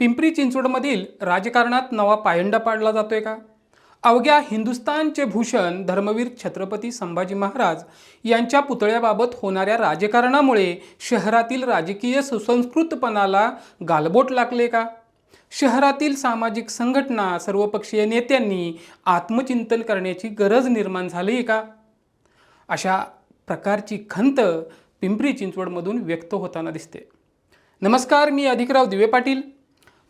पिंपरी चिंचवडमधील राजकारणात नवा पायंडा पाडला जातोय का? अवघ्या हिंदुस्तानचे भूषण धर्मवीर छत्रपती संभाजी महाराज यांच्या पुतळ्याबाबत होणाऱ्या राजकारणामुळे शहरातील राजकीय सुसंस्कृतपणाला गालबोट लागले का? शहरातील सामाजिक संघटना सर्वपक्षीय नेत्यांनी आत्मचिंतन करण्याची गरज निर्माण झाली का? अशा प्रकारची खंत पिंपरी चिंचवडमधून व्यक्त होताना दिसते. नमस्कार मी Adhikrao Dive Patil.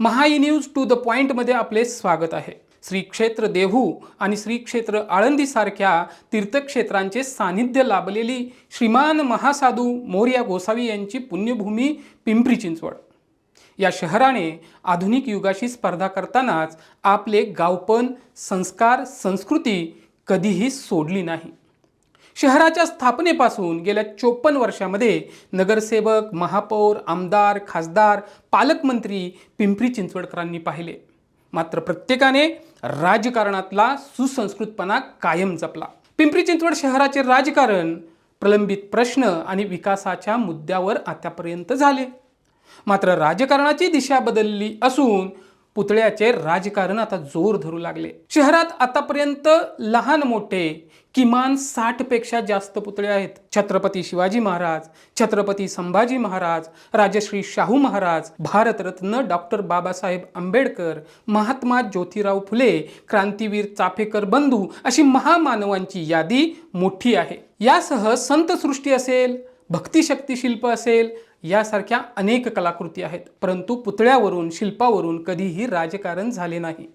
Mahai news to the पॉईंटमध्ये आपले स्वागत आहे. श्री क्षेत्र देहू आणि श्री क्षेत्र आळंदीसारख्या तीर्थक्षेत्रांचे सानिध्य लाभलेली श्रीमान महासाधू मोर्या गोसावी यांची पुण्यभूमी पिंपरी चिंचवड. या शहराने आधुनिक युगाशी स्पर्धा करतानाच आपले गावपण संस्कार संस्कृती कधीही सोडली नाही. शहराच्या स्थापनेपासून गेल्या चोपन्न वर्षामध्ये नगरसेवक महापौर आमदार खासदार पालकमंत्री पिंपरी चिंचवडकरांनी पाहिले. मात्र प्रत्येकाने राजकारणातला सुसंस्कृतपणा कायम जपला. पिंपरी चिंचवड शहराचे राजकारण प्रलंबित प्रश्न आणि विकासाच्या मुद्द्यावर आतापर्यंत झाले. मात्र राजकारणाची दिशा बदलली असून पुतळ्याचे राजकारण आता जोर धरू लागले. शहरात आतापर्यंत लहान मोठे किमान साठपेक्षा जास्त पुतळे आहेत. छत्रपती शिवाजी महाराज छत्रपती संभाजी महाराज राजश्री शाहू महाराज भारतरत्न डॉक्टर बाबासाहेब आंबेडकर महात्मा ज्योतिराव फुले क्रांतीवीर चाफेकर बंधू अशी महामानवांची यादी मोठी आहे. यासह संतसृष्टी असेल भक्तिशक्ती शिल्प असेल यासारख्या अनेक कलाकृती आहेत परंतु पुतळ्यावरून शिल्पावरून कधीही राजकारण झाले नाही.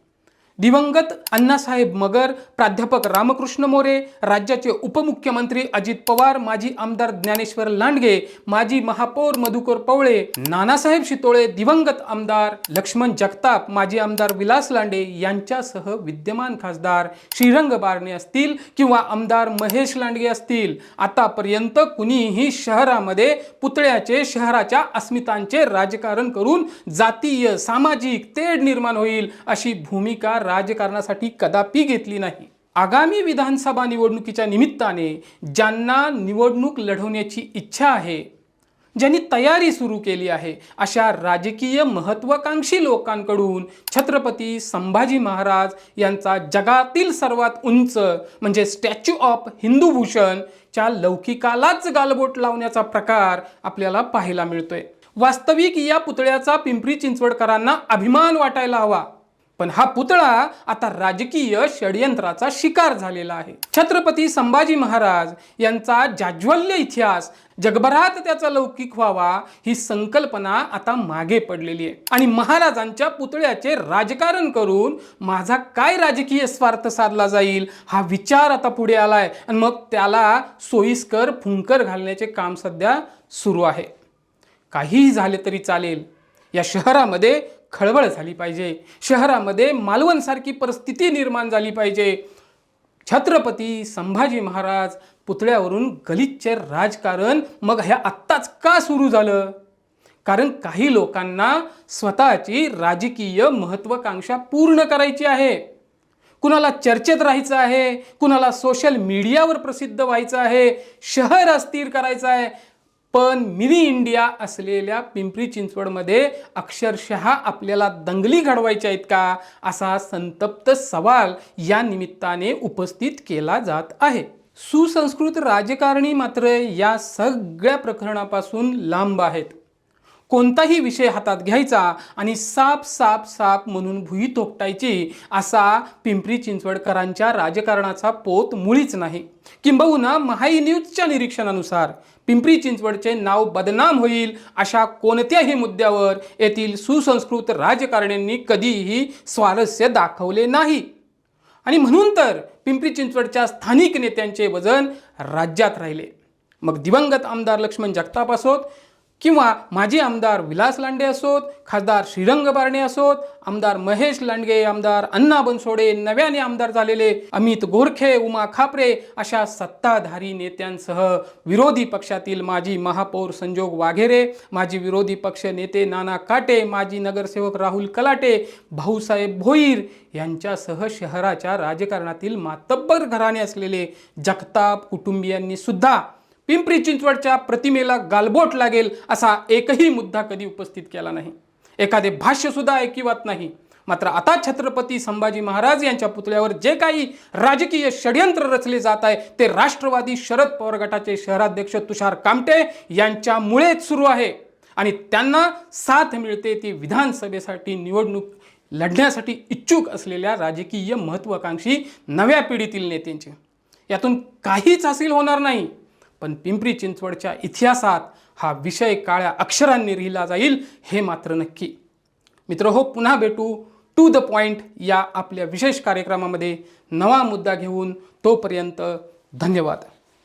दिवंगत अण्णासाहेब मगर प्राध्यापक रामकृष्ण मोरे राज्याचे उपमुख्यमंत्री अजित पवार माजी आमदार ज्ञानेश्वर लांडगे माजी महापौर मधुकर पवळे नानासाहेब शितोळे दिवंगत आमदार लक्ष्मण जगताप माजी आमदार विलास लांडे यांच्यासह विद्यमान खासदार श्रीरंग बारणे असतील किंवा आमदार महेश लांडगे असतील. आतापर्यंत कुणीही शहरामध्ये पुतळ्याचे शहराच्या अस्मितांचे राजकारण करून जातीय सामाजिक तेढ निर्माण होईल अशी भूमिका राजकारणासाठी कदापि घेतली नाही. आगामी विधानसभा निवडणुकीच्या निमित्ताने ज्यांना निवडणूक लढवण्याची इच्छा आहे ज्यांनी तयारी सुरू केली आहे अशा राजकीय महत्त्वाकांक्षी लोकांकडून छत्रपती संभाजी महाराज यांचा जगातील सर्वात उंच म्हणजे स्टॅच्यू ऑफ हिंदू भूषणच्या लौकिकालाच गालबोट लावण्याचा प्रकार आपल्याला पाहायला मिळतोय. वास्तविक या पुतळ्याचा पिंपरी चिंचवडकरांना अभिमान वाटायला हवा. पण हा पुतळा आता राजकीय षडयंत्राचा शिकार झालेला आहे. छत्रपती संभाजी महाराज यांचा जाज्वल्य इतिहास जगभरात त्याचा लौकिक व्हावा ही संकल्पना आता मागे पडलेली आहे. आणि महाराजांच्या पुतळ्याचे राजकारण करून माझा काय राजकीय स्वार्थ साधला जाईल हा विचार आता पुढे आलाय. आणि मग त्याला सोयीस्कर फुंकर घालण्याचे काम सध्या सुरू आहे. काहीही झाले तरी चालेल. या शहरामध्ये खळबळ झाली पाहिजे. शहरामध्ये मालवणसारखी परिस्थिती निर्माण झाली पाहिजे. छत्रपती संभाजी महाराज पुतळ्यावरून गलिच्छ राजकारण मग ह्या आत्ताच का सुरू झालं? कारण काही लोकांना स्वतःची राजकीय महत्त्वाकांक्षा पूर्ण करायची आहे. कुणाला चर्चेत राहायचं आहे कुणाला सोशल मीडियावर प्रसिद्ध व्हायचं आहे शहर अस्थिर करायचं आहे पण मिनी इंडिया असलेल्या पिंपरी चिंचवडमध्ये अक्षरशः आपल्याला दंगली घडवायच्या आहेत का? असा संतप्त सवाल या निमित्ताने उपस्थित केला जात आहे. सुसंस्कृत राजकारणी मात्र या सगळ्या प्रकरणापासून लांब आहेत. कोणताही विषय हातात घ्यायचा आणि साप साप साप म्हणून भुई थोपटायची असा पिंपरी चिंचवडकरांच्या राजकारणाचा पोत मुळीच नाही. किंबहुना महाई न्यूजच्या निरीक्षणानुसार पिंपरी चिंचवडचे नाव बदनाम होईल अशा कोणत्याही मुद्द्यावर येथील सुसंस्कृत राजकारण्यांनी कधीही स्वारस्य दाखवले नाही. आणि म्हणून तर पिंपरी चिंचवडच्या स्थानिक नेत्यांचे वजन राज्यात राहिले. मग दिवंगत आमदार लक्ष्मण जगताप असोत किंवा माजी आमदार विलास लांडे असोत खासदार श्रीरंग बारणे असोत आमदार महेश लांडगे आमदार अण्णा बनसोडे नव्याने आमदार झालेले अमित गोरखे उमा खापरे अशा सत्ताधारी नेत्यांसह विरोधी पक्षातील माजी महापौर संजोग वाघेरे माजी विरोधी पक्ष नेते नाना काटे माजी नगरसेवक राहुल कलाटे भाऊसाहेब भोईर यांच्यासह शहराच्या राजकारणातील मातब्बर घराणे असलेले जगताप कुटुंबियांनी सुद्धा पिंपरी चिंचवडच्या प्रतिमेला गालबोट लागेल असा एकही मुद्दा कधी उपस्थित केला नाही. एखादे भाष्यसुद्धा ऐकिवात नाही. मात्र आता छत्रपती संभाजी महाराज यांच्या पुतळ्यावर जे काही राजकीय षडयंत्र रचले जात आहे ते राष्ट्रवादी शरद पवार गटाचे शहराध्यक्ष तुषार कामटे यांच्यामुळेच सुरू आहे. आणि त्यांना साथ मिळते ती विधानसभेसाठी निवडणूक लढण्यासाठी इच्छुक असलेल्या राजकीय महत्त्वाकांक्षी नव्या पिढीतील नेत्यांचे. यातून काहीच हासिल होणार नाही. पण पिंपरी चिंचवडच्या इतिहासात हा विषय काळ्या अक्षरांनी लिहिला जाईल हे मात्र नक्की. मित्र हो पुन्हा भेटू टू द पॉईंट या आपल्या विशेष कार्यक्रमामध्ये नवा मुद्दा घेऊन तोपर्यंत धन्यवाद.